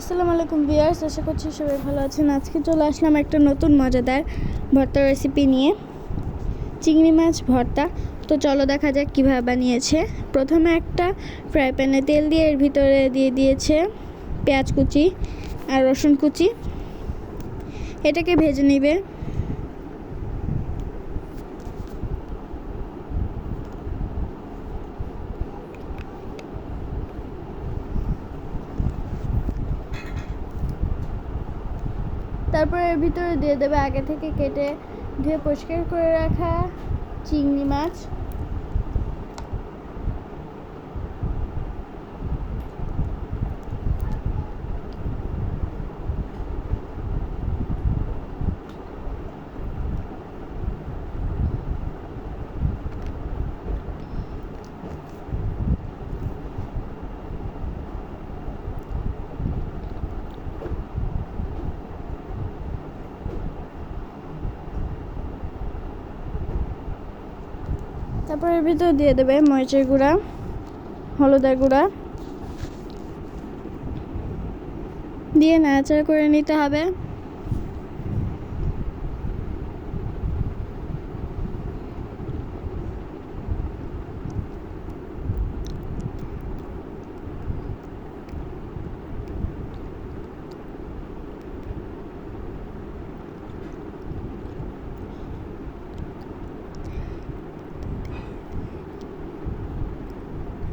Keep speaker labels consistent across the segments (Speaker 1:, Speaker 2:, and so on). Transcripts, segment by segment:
Speaker 1: আসসালামু আলাইকুম বিয়ার্স আশা করছি সবাই ভালো আছেন। আজকে চলে আসলাম একটা নতুন মজাদার ভর্তা রেসিপি নিয়ে। চিংড়ি মাছ ভর্তা। তো চলো দেখা যাক কীভাবে বানিয়েছে। প্রথমে একটা ফ্রাই প্যানে তেল দিয়ে এর ভিতরে দিয়ে দিয়েছে পেঁয়াজ কুচি আর রসুন কুচি। এটাকে ভেজে নেবে। তারপর এর ভিতরে দিয়ে দেবে আগে থেকে কেটে ধুয়ে পরিষ্কার করে রাখা চিংড়ি মাছ। তারপর এর ভিতরে দিয়ে দেবে মরিচের গুঁড়া হলুদের গুঁড়া। দিয়ে নাড়াচাড়া করে নিতে হবে।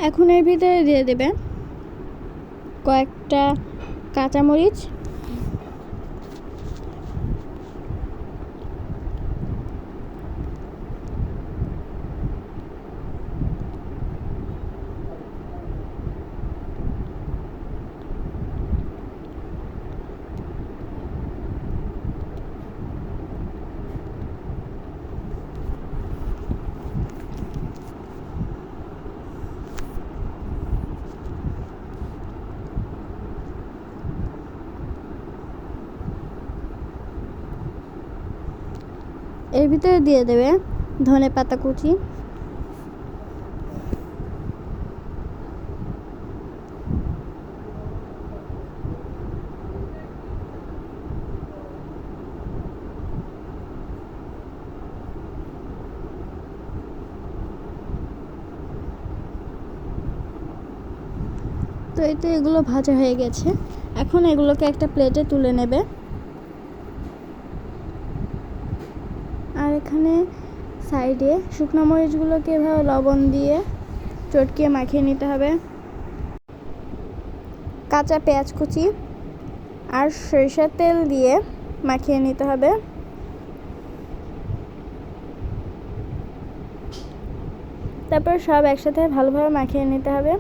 Speaker 1: এখন এর ভিতরে দিয়ে দেবে কয়েকটা কাঁচামরিচ এর ভিতরে দিয়ে দেবে ধনে পাতা কুচি। তো এই তো এগুলো ভাজা হয়ে গেছে। এখন এগুলোকে একটা প্লেটে তুলে নেবে আর এখানে সাইডে শুকনো মরিচগুলোকে এভাবে লবণ দিয়ে চটকিয়ে মাখিয়ে নিতে হবে। কাঁচা পেঁয়াজ কুচি আর সরিষার তেল দিয়ে মাখিয়ে নিতে হবে। তারপর সব একসাথে ভালোভাবে মাখিয়ে নিতে হবে।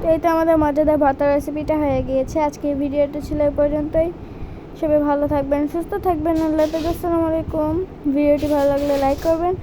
Speaker 1: তো এই তো আমাদের মজাদার ভর্তা রেসিপিটা হয়ে গিয়েছে। আজকে ভিডিওটা ছিল এই পর্যন্তই। সবাই ভালো থাকবেন, সুস্থ থাকবেন। আল্লাহ আসসালামু আলাইকুম। ভিডিওটি ভালো লাগলে লাইক করবেন।